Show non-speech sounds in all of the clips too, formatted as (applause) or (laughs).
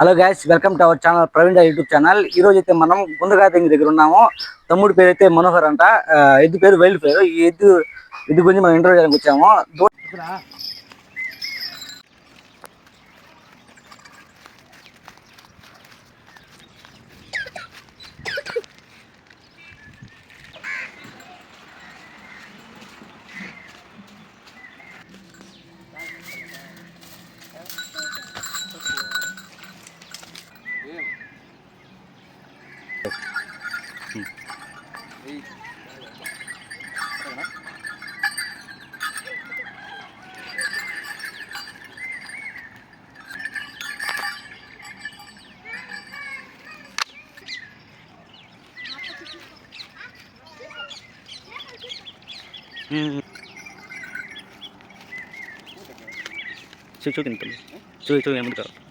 Hello guys welcome to our channel Praveen YouTube channel ఈ రోజు అయితే మనం గుండగాతంగి దగ్గర ఉన్నాము. తమ్ముడు పేరు అయితే మనోహర్ అంట. ఆ, ఎద్దు పేరు వైల్డ్ పేరు. ఈ ఎద్దు ఎద్దు గురించి మనం ఇంటర్వ్యూ చేయడానికి వచ్చాము. దో- చూసి చూసి తింటుంది చూసి చూసి ఏముంది కదా పెట్టుకోండి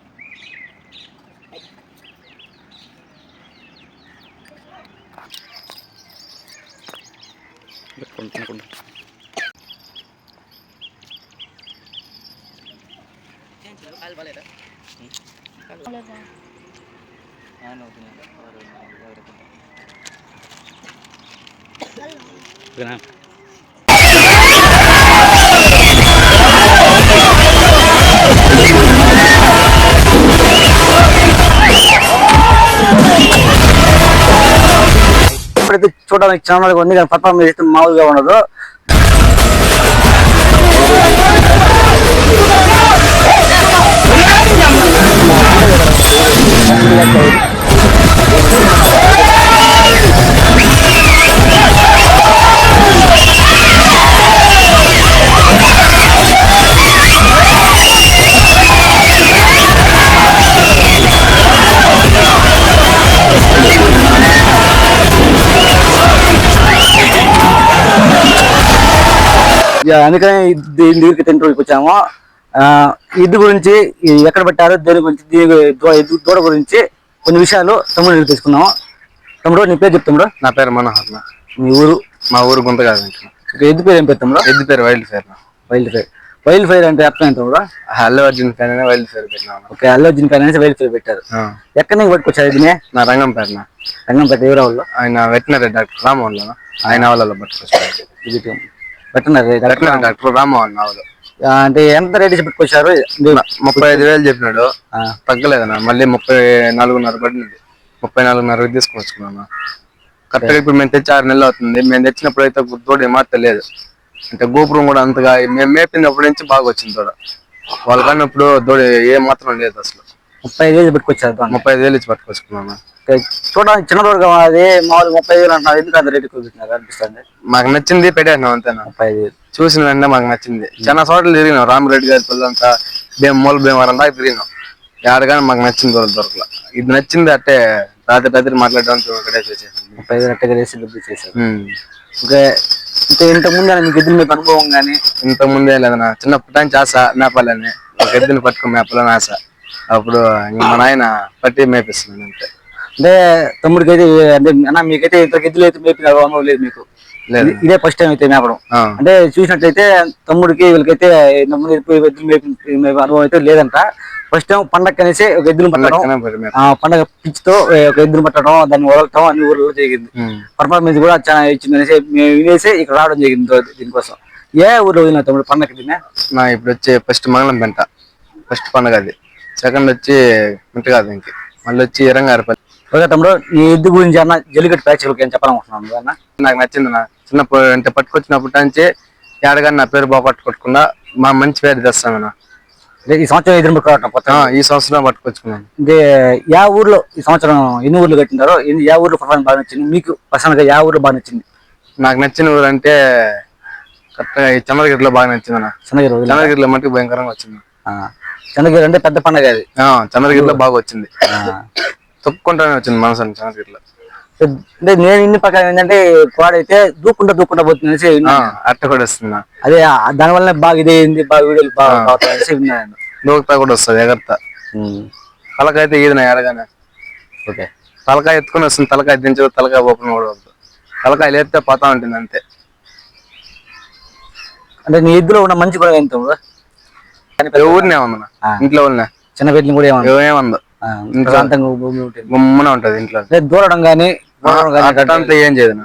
ఓకేనా ఇప్పుడైతే చూడడానికి చాలా ఉంది కానీ పర్ఫార్మెన్స్ మామూలుగా ఉండదు. అందుకనే ఈ దీని దగ్గరికి ఇంటర్వ్యూకి వచ్చాము ఆ, ఎద్దు గురించి ఎక్కడ పెట్టారు దేని గురించి దీని దూడ గురించి కొన్ని విషయాలు తమ్ముడు తెలుసుకున్నాము తమ్ముడు నీ పేరు చెప్తాడు నా పేరు మనోహర్. మీ ఊరు? మా ఊరు ఇక ఎద్దు పేరు ఏం పేరు తమ్ముడు? ఎద్దు పేరు వైల్డ్ ఫేర్ నా. Wild fire. వైల్డ్ ఫైర్ అంటే అర్థం ఏంటి తమ్ముడు? అల్లు అర్జున్ ఫ్యాన్ అనే వైల్డ్ ఫేర్ పెట్టినా ఓకే అల్లు అర్జున్ పైన వైల్డ్ ఫైర్ పెట్టారు. ఎక్కడి నుంచి పట్టుకొచ్చారు ఇది నా రంగం పేరు నా. రంగంపేట ఎవరు వాళ్ళు ఆయన వెటనరీ డాక్టర్ రామోహన్ ఆయన వాళ్ళలో పట్టుకొచ్చారు. ఇది వెటనరీ డాక్టర్ రామోహన్ వాళ్ళు అంటే ఎంత రేట్ పెట్టుకొచ్చారు ముప్పై ఐదు వేలు చెప్పినాడు. తగ్గలేదన్నా. మళ్ళీ ముప్పై నాలుగున్నర పడింది. ముప్పై నాలుగున్నర తీసుకొచ్చుకున్నాను. కరెక్ట్గా ఇప్పుడు మేము తెచ్చి ఆరు నెలలు అవుతుంది. మేము తెచ్చినప్పుడు అయితే తోడు ఏమా తెలియదు అంటే గోపురం కూడా అంతగా మేము మేపినప్పటి నుంచి బాగా వచ్చింది తోడ వాళ్ళకన్నా ఇప్పుడు తోడు ఏ మాత్రం లేదు అసలు. ముప్పై ఐదు వేలు పెట్టుకొచ్చారు. ముప్పై ఐదు వేలు ఇచ్చి పట్టుకొచ్చుకున్నాను. చూడడానికి చిన్న దూడగా అది మామూలు ముప్పై ఐదు వేలు అంటున్నారు. ఎందుకు అంత రేటు చూపిస్తున్నారు అనిపిస్తుంది. మాకు నచ్చింది పెట్టేసినాం అంతేనా? ముప్పై ఐదు వేలు. చూసిన వెంటనే మాకు నచ్చింది. చాలా చోట్ల తిరిగినాం. రామరెడ్డి గారి పిల్లంతా భీమ మూల భీమవరం దాకా తిరిగినాం. ఆడగానే మాకు నచ్చింది దొరక దొరకల. ఇది నచ్చింది అట్టే రాత్రి రాత్రి మాట్లాడడానికి ఒకటే ముప్పై అట్టగా వేసి డబ్బులు ఓకే అంటే మీకు ఎదురు మీకు అనుభవం కానీ? ఇంత ముందే లేదన్నా. చిన్నప్పటి నుంచి ఆశ మేపాలని. ఒక ఎద్దుని పట్టుకుని మేపాలని ఆశ. అప్పుడు మా నాయన పట్టి మేపిస్తున్నాను అంతే. అంటే తమ్ముడికి అయితే అంటే అన్న మీకైతే ఇంత ఎద్దులు అయితే మేపిన అనుభవం లేదు మీకు? ఇది- ఫస్ట్ టైం అయితే మేపడం. అంటే చూసినట్లయితే తమ్ముడికి వీళ్ళకైతే అనుభవం అయితే లేదంట. ఫస్ట్ టైం పండగ అనేసి ఒక ఎద్దులు పట్టడం. పండగ పిచ్చితో ఒక ఎద్దులు పట్టడం దాన్ని వదలటం అన్ని ఊర్లలో జరిగింది. పర్ఫార్మెన్స్ కూడా చాలా ఇచ్చింది అనేసి మేము వినేసి ఇక్కడ రావడం జరిగింది దీనికోసం. ఏ ఊర్లో వదిలిన తమ్ముడు పండగ నా ఇప్పుడు వచ్చి ఫస్ట్ మంగళం పెంట. ఫస్ట్ పండుగ అది. సెకండ్ వచ్చి మింటగాదు ఇంక. మళ్ళీ వచ్చి ఇరంగారపల్లి ఓకే తమ్ముడు ఈ ఎద్దు గురించి అన్న జల్లికట్టు ప్రేక్షకులకి ఏం చెప్పాలనుకుంటున్నాను అన్న? నాకు నచ్చింది నా చిన్నప్పుడు అంటే పట్టుకొచ్చినప్పటి నుంచి ఏడగాని నా పేరు బాగా పట్టుకొట్టుకున్నా మా మంచి పేరు తెస్తాను నా అంటే ఈ సంవత్సరం ఎదురు ఈ సంవత్సరం పట్టుకొచ్చుకున్నాను. అంటే యా ఊర్లో ఈ సంవత్సరం ఎన్ని ఊర్లు కట్టినారో యా ఊర్లో పర్ఫార్మెన్స్ బాగా నచ్చింది మీకు పర్సనల్గా యా ఊర్లో బాగా నచ్చింది? నాకు నచ్చిన ఊరు అంటే కరెక్ట్గా ఈ చంద్రగిరిలో బాగా నచ్చింది నా చంద్రగిరి చంద్రగిరిలో మట్టుకు భయంకరంగా వచ్చింది. చంద్రగిరి అంటే పెద్ద పండగ అది. ఆ, చంద్రగిరిలో బాగా వచ్చింది. తొక్కుంటానే వచ్చింది మనసు అని చంద్రగిరిలో అంటే నేను ఇన్ని ప్రకారం ఏంటంటే కోడ అయితే దూకుంటా దూకుంటా పోతుంది అనేసి. అట్ట కూడా వస్తుంది. అదే ఆ- దాని వల్ల బాగా ఇదే అయింది బాగా వీడియోలు బాగా అవుతాయి అనేసి విన్నాను. దూకుతా కూడా వస్తుంది ఎగరతా తలకాయ ఈది నా ఎడగానే ఓకే. తలకాయ ఎత్తుకుని వస్తుంది తలకాయ దించదు తలకాయ ఓపెన్ కూడా వద్దు. తలకాయ లేస్తే పోతా ఉంటుంది అంతే. అంటే నీ ఎద్దులో ఉన్న మంచి గుణం ఎంత ఊరినే ఉందన్న ఆ. ఇంట్లో ఉన్నా చిన్న పెట్టిన కూడా ఏమన్నా? ఇంట్లో. ప్రశాంతంగా భూమి ఉంటుంది. గుమ్మన ఉంటది ఇంట్లో. దూరడం కానీ ఏం చేయదు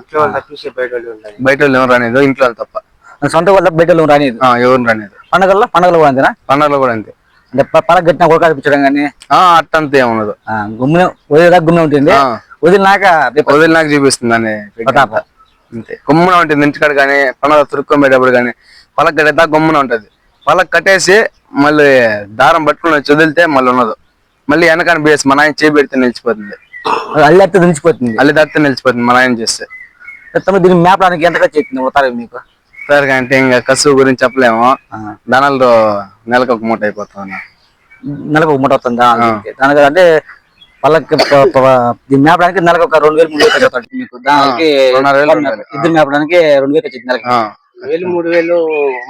బయట ఎవరు రానేది ఇంట్లో తప్ప. సొంత బయట రానిది? ఎవరు రానేది. పండగల్లో? పండగలు కూడా అంతేనా? పండగలో కూడా అంతే. అంటే ప- పలక కట్టిన కొడుకు అనిపించడం కానీ ఆ అట్టంతా గుమ్మిన వదిలేదా గుమ్మిన ఉంటుంది. వదిలినాక చూపిస్తుంది అని ప్రతాప. అంతే. గుమ్మన ఉంటుంది ఇంటికాడ కానీ పండగ తురుక్కోబెట్టేటప్పుడు కానీ పలక కట్టేదా గుమ్మన ఉంటది. పలక కట్టేసి మళ్ళీ దారం పట్టుకుని వచ్చి వదిలితే మళ్ళీ ఉండదు. మళ్ళీ వెనకాల బేసి మా నాయన చేయి పెడితే నిలిచిపోతుంది. అల్లెత్త దించిపోతుంది అల్లి దాటితే నిలిచిపోతుంది మా నాయన చేస్తే. తమ్ముడు దీన్ని మేపడానికి ఎంత ఖర్చు అవుతుంది పోతారు మీకు? సరే అంటే ఇంకా కసువు గురించి చెప్పలేము. ఆ, దానాలతో నెలకు ఒక మూట అయిపోతాం నెలకు ఒక మూట వస్తుందా దానికి అంటే వాళ్ళకి మేపడానికి నెలకు ఒక రెండు వేలు మూడు వేలు ఖర్చు అవుతుంది మీకు. దానికి. ఇద్దరు మేపడానికి రెండు వేలు ఖర్చు అవుతుంది నెలకి. వేలు మూడు వేలు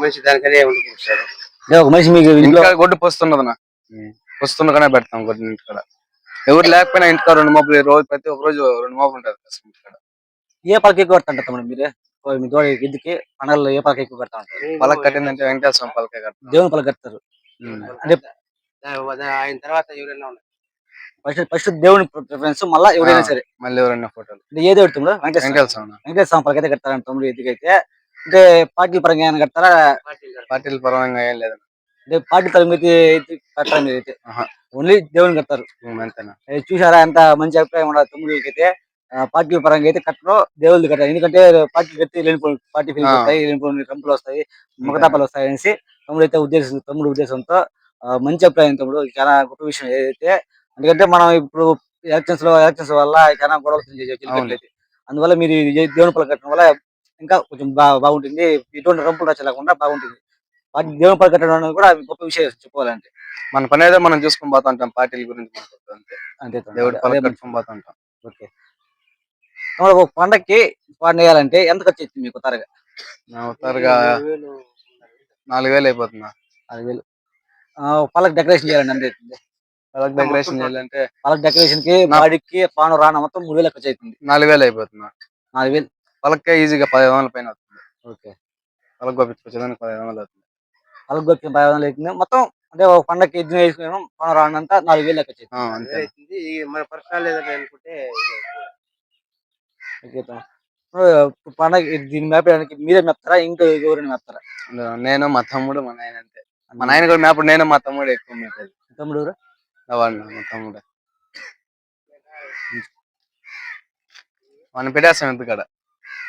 మనిషి దానికనే ఒక మనిషి మీకు ఇంట్లో గొడ్డు పొస్తుండదనా పొస్తుండగానే పెడతాం గొడ్డు ఇంటికాడ ఎవరు లేకపోయినా ఇంటికాడ రెండు మోపులు రోజు ప్రతి ఒక్క రోజు రెండు మోపులు కష్టం ఇంటికాడ ఏ పలక ఎక్కువ పెడతాంటారు తమ్ముడు మీరు? మీ దూడ ఎద్దుకి పండగల్లో ఏ పలక ఎక్కువ ఉంటారు? పలక కట్టిందంటే వెంకటేశ్వరం పలకే కడతాం దేవుని పలక కడతారు. అంటే ఆయన తర్వాత ఎవరైనా ఉన్నారు. ఫస్ట్ ఫస్ట్ దేవుని ప్రిఫరెన్స్ మళ్ళీ ఎవరైనా సరే. మళ్ళీ ఎవరైనా ఫోటోలు. అంటే ఏదో పెడుతుండ్రు వెంకటేశ్వర వెంకటేశ్వరం వెంకటేశ్వర స్వామి పలక అయితే కడతారు తమ్ముడు ఎద్దుకైతే అంటే పార్టీ పరంగా ఏమైనా కడతారా? పార్టీల పరంగా ఏం లేదు అంటే పార్టీ పరంగా అయితే. ఓన్లీ దేవుని ఏ చూసారా ఎంత మంచి అభిప్రాయం ఉండదు తమ్ముడికి అయితే పార్టీ పరంగా అయితే కట్టరు దేవుళ్ళు కట్టారు ఎందుకంటే పార్టీ కట్టి లేనిపోయిన పార్టీ ఫీల్. వస్తాయి లేనిపోయిన రంపులు వస్తాయి మగతాపాలు వస్తాయి అనేసి తమ్ముడు అయితే ఉద్దేశం తమ్ముడు ఉద్దేశంతో మంచి అభిప్రాయం తమ్ముడు. చాలా గొప్ప విషయం ఏదైతే ఎందుకంటే మనం ఇప్పుడు ఎలక్షన్స్లో ఎలక్షన్స్ వల్ల చాలా గొడవలు చెల్లికట్లయితే అందువల్ల మీరు దేవుని పలు కట్టడం వల్ల ఇంకా కొంచెం బాగుంటుంది. ఎటువంటి రంపులు రచ్చ లేకుండా బాగుంటుంది. పార్టీ దేవుని కట్టడం అనేది కూడా గొప్ప విషయం చెప్పుకోవాలంటే. మన పని ఏదో మనం చూసుకొని పోతా ఉంటాం పార్టీల గురించి అంతే. దేవుడి కట్టుకొని ఓకే. ఒక పండక్కి పాట వేయాలంటే ఎంత ఖర్చు అవుతుంది మీకు తరగా నా ఉత్తరగా నాలుగు వేలు అయిపోతుందా? నాలుగు వేలు ఆ, పలక డెకరేషన్ చేయాలండి అంతే అవుతుంది పలక డెకరేషన్ చేయాలంటే పలక డెకరేషన్కి బాడీకి పాను రాన మొత్తం మూడు వేలు ఖర్చు అవుతుంది నాలుగు వేలు అయిపోతుందా? నాలుగు వేలు పలకే ఈజీగా పదిహేను వందల పైన అవుతుంది ఓకే. పలక పంపించుకోవడానికి పదిహేను వందలు అవుతుంది పలక గొప్ప పది వందలు అవుతుంది మొత్తం అంటే ఒక పండక్కి ఎద్దున వేసుకున్నాం పాను రానంతా నాలుగు వేలు అవుతుంది ఈ మన పర్సనల్ ఏదైనా అనుకుంటే పండగ దీన్ని మేపడానికి మీరే మేపుతారా? ఇంకా ఎవరైనా మేపుతారా? నేను మా తమ్ముడు మా నాయన అంతే. మా నాయన కూడా మేపడు నేను మా తమ్ముడు ఎక్కువ మేపేది. తమ్ముడు? వాడిని మా తమ్ముడు. వాడిని పెట్టేస్తాం ఎందుకడ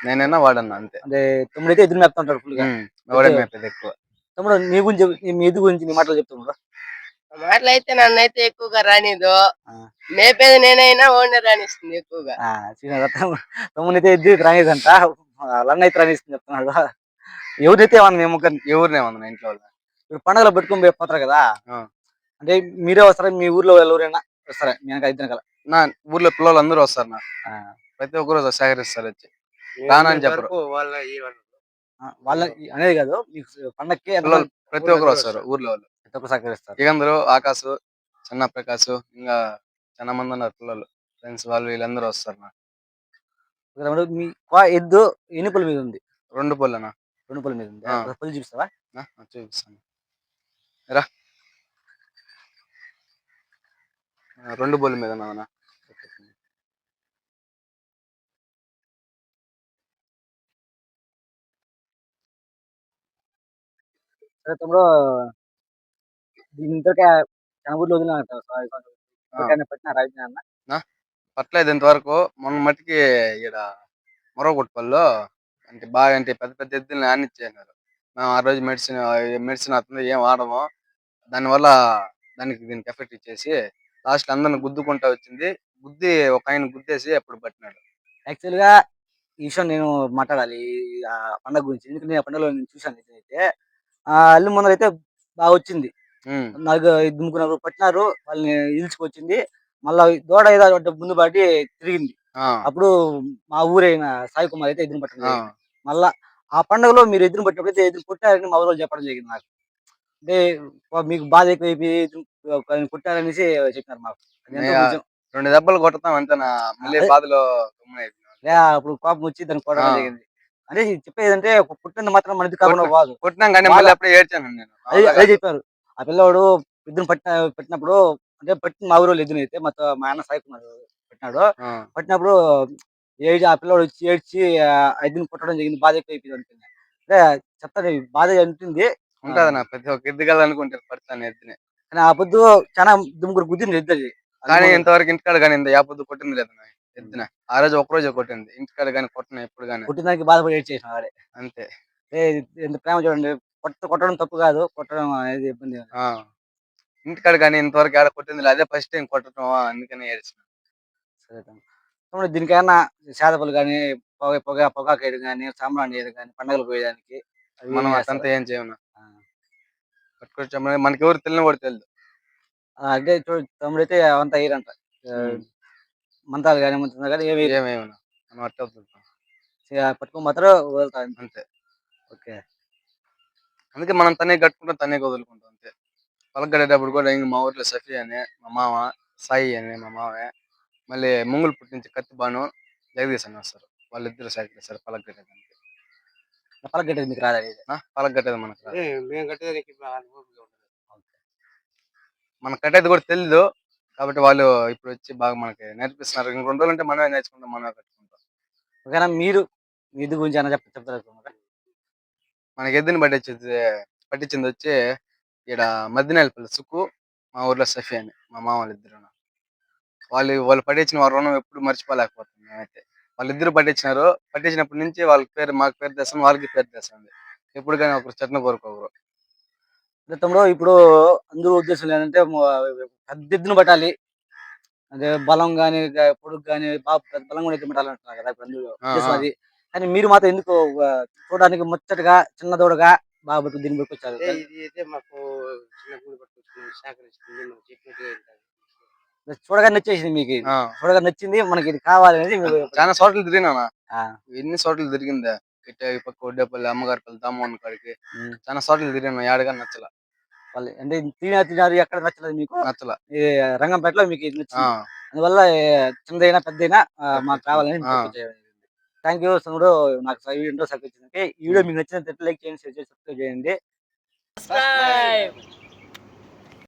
నేనైనా వాడన్నా అంతే. అంటే తమ్ముడు అయితే ఎదురు మేపుతుంటాడు ఫుల్గా వాడే మేపేది ఎక్కువ. తమ్ముడు నీ గురించి చెప్పు- మీ ఎద్దు గురించి నీ మాటలు చెప్తున్నాడు మాటలైతే నన్నైతే ఎక్కువగా రానిదు. మేపేది నేనైనా ఓనర్ రానిస్తుంది ఎక్కువగా. తమ్ముడు. అయితే ఎద్దు రానిదంట. అయితే రానిస్తుంది చెప్తున్నాడు ఎవరైతే ఏమన్నా మేము ఎవరినే ఉంది ఇంట్లో వాళ్ళు ఇప్పుడు పండగలో పెట్టుకుని పోతారు కదా. అంటే మీరే వస్తారా? మీ ఊర్లో వాళ్ళు ఎవరైనా వస్తారా? మీ వెనక ఇద్దరు కదా నా ఊర్లో పిల్లలు అందరూ వస్తారు నా ప్రతి ఒక్కరు సేకరిస్తారు వచ్చి. రానని చెప్పరు. వాళ్ళ అనేది కాదు. మీకు పండక్కి పిల్లలు ప్రతి ఒక్కరు వస్తారు. ఊర్లో వాళ్ళు. సహకరిస్తారు. ఇక అందరూ ఆకాశ్ చిన్న ప్రకాశ్ ఇంకా చాలా మంది ఉన్నారు పిల్లలు. ఫ్రెండ్స్ వాళ్ళు వీళ్ళందరూ వస్తారు నా మీ ఎద్దు ఎన్ని పళ్ళ మీద ఉంది? రెండు పళ్ళనా రెండు పళ్ళ మీద ఉంది. పళ్ళు చూపిస్తావా? నా? చూపిస్తాను. రా. రెండు బోల్ మీద నాన్న సరే తమ్ముడు ఇంతకే చాలా ఊర్లో వదిలిన పెట్టిన అన్న? పట్లేదు ఇంతవరకు. మొన్న మట్టికి ఈడ మొరగొట్టుపల్లో అంటే బాగా అంటే పెద్ద పెద్ద ఎద్దుల్ని ఆనిచ్చేసినారు మేము ఆ రోజు మెడిసిన్ మెడిసిన్ అవుతుంది ఏం వాడము. దానివల్ల దానికి దీనికి ఎఫెక్ట్ ఇచ్చేసి లాస్ట్ అందరిని గుద్దుకుంటా వచ్చింది. గుద్ది ఒక ఆయన గుద్దేసి అప్పుడు పట్టినాడు. యాక్చువల్గా ఈ విషయం నేను మాట్లాడాలి. ఆ పండగ గురించి. ఎందుకంటే నేను పండుగలో నేను చూశాను అయితే ఆ అల్లు ముందర అయితే బాగా వచ్చింది. నాకు నలుగురు పట్టినారు వాళ్ళని ఈల్చుకొచ్చింది మళ్ళా దూడ ఏదో ముందు పట్టి తిరిగింది. అప్పుడు మా ఊరైన సాయి కుమార్ అయితే ఎదురు జరిగింది. మళ్ళా ఆ పండుగలో మీరు ఎదురు పట్టినప్పుడు అయితే ఎదురు కొట్టారని మా ఊరిలో చెప్పడం జరిగింది నాకు. అంటే మీకు బాధ ఎక్కువైపోయి కొట్టారనేసి చెప్పినారు మాకు. రెండు దెబ్బలు కొడతాం అంతే నా మళ్ళీ అదే. బాధలో అప్పుడు కోపం వచ్చి దాన్ని కొట్టడం. జరిగింది. అంటే చెప్పేది అంటే పుట్టినంత మాత్రం మనది కాకుండా కాదు కొట్టినాం కానీ మళ్ళీ అప్పుడే ఏడ్చాను నేను. అదే అదే చెప్పారు. ఆ పిల్లవాడు ఇద్దరు పట్టిన పెట్టినప్పుడు అంటే పట్టిన మా ఊరు ఎదురు అయితే మొత్తం మా అన్న సాయి కుమార్ పెట్టినాడు. ఆ, పట్టినప్పుడు ఏడ్చి ఆ పిల్లడు వచ్చి ఏడ్చి ఐదుని పుట్టడం జరిగింది బాధ ఎక్కువ అయిపోయింది అంటే చెప్తాను బాధ ఉంటుంది ఉంటది నా ప్రతి ఒక్క ఎద్దుగల అనుకుంటారు పడతాను ఎద్దుని కానీ ఆ పొద్దు చాలా దుమ్ముగురు గుద్దింది ఇద్దరి కానీ ఇంతవరకు ఇంటికాడ కానీ ఇంత యాపొద్దు కొట్టింది లేదు ఆ రోజు ఒక రోజే కొట్టింది. ఇంటికాడ కానీ కొట్టిన ఎప్పుడు కానీ పుట్టిన దానికి బాధపడి ఏడ్ చేసిన వాడే. అంతే. ఏ, ఎంత ప్రేమ చూడండి. కొట్ట కొట్టడం తప్పు కాదు. కొట్టడం అనేది ఇబ్బంది ఆ. ఇంటికాడ కానీ ఇంతవరకు ఆడ కొట్టింది లేదు అదే ఫస్ట్ టైం కొట్టడం అందుకని ఏడ్చిన. సరే తమ్ముడు. తమ్ముడు దీనికైనా శాదపలు కానీ పొగ పొగ పొగాకు వేయడం కానీ సాంబ్రాణి వేయడం కానీ పండగలు పోయడానికి అవి మనం. అదంతా ఏం ఆ. పట్టుకొచ్చాము. మనకి ఎవరు తెలియని కూడా తెలియదు. ఆ, అంటే చూడు తమ్ముడు అయితే అవంతా వేయరంట ఆ, మంతాలు కానీ మంత్రాలు కానీ ఏమి ఏమేమన్నా మనం అట్టే వదులుతాం పట్టుకొని మాత్రం వదులుతారు అంతే. ఓకే. అందుకే మనం తనే కట్టుకుంటాం తనే వదులుకుంటాం అంతే. పలకడేటప్పుడు కూడా ఇంక మా ఊర్లో సఫీ అని మా మామ సాయి అని మా మామే మళ్ళీ ముంగులు పుట్టించి కత్తి బాను జగదీశ్ అని వస్తారు. వాళ్ళిద్దరు సైకిల్ సార్ పలకట్టేదానికి పలక కట్టేది మీకు రాదు అది. పలకట్టేది మనకు రాదు. ఏ, మేము కట్టేదానికి. మనకు కట్టేది కూడా తెలీదు. కాబట్టి వాళ్ళు ఇప్పుడు వచ్చి బాగా మనకి నేర్పిస్తున్నారు. ఇంక రెండు రోజులు అంటే మనమే నేర్చుకుంటాం మనమే కట్టుకుంటాం. ఓకేనా? మీరు ఇది గురించి ఏమైనా చెప్ చెప్తారు? మనకి ఎద్దుని పట్టించింది పట్టించింది వచ్చి ఇక్కడ మద్దినేలపల్లి సుక్కు మా ఊర్లో సఫీ అని మా మామ వాళ్ళిద్దరు వాళ్ళు వాళ్ళు పట్టించిన వారి రుణం ఎప్పుడు మర్చిపోలేకపోతుంది మేమైతే. వాళ్ళిద్దరు పట్టించినారు పట్టించినప్పటి నుంచి వాళ్ళకి పేరు మాకు పేరు తెస్తాం వాళ్ళకి పేరు తెస్తుంది ఎప్పుడు కానీ ఒకరు చెట్న కోరుకోరు తమ్ముడు ఇప్పుడు అందరూ ఉద్దేశం ఏంటంటే పెద్ద ఎద్దును పట్టాలి. అంటే బలం గాని పొడుగు బాగా పెద్ద బలం కూడా ఎత్తి పెట్టాలంటున్నారు కదా ఇప్పుడు అందరూ ఆ, ఉద్దేశం ఆ. అది. కానీ మీరు మాత్రం ఎందుకు చూడడానికి ముచ్చటగా చిన్న దూడగా బాగా పట్టు దీన్ని పట్టుకొచ్చారు. చూడగా నచ్చేసింది మీకు చూడగా నచ్చింది మనకి ఇది కావాలి అనేది మీరు (laughs) చాలా చోట్ల తిరిగినా ఎన్ని చోట్ల తిరిగిందా? ఇట్ట పక్క ఒడ్డేపల్లి అమ్మగారిపల్లి దామోహన్ కాడికి. చాలా చోట్ల తిరిగినా ఏడగా నచ్చల. వాళ్ళు అంటే తిన తినారు ఎక్కడ నచ్చలేదు మీకు. నచ్చల. ఈ రంగంపేటలో మీకు ఇది నచ్చింది. అందువల్ల చిన్నదైనా పెద్దదైనా ఆ, మాకు కావాలని. థ్యాంక్ యూ సోముడు నాకు ఈ వీడియో సరిపోయింది ఈ వీడియో మీకు నచ్చినట్లయితే లైక్ చేయండి షేర్ చేసి సబ్స్క్రైబ్ చేయండి.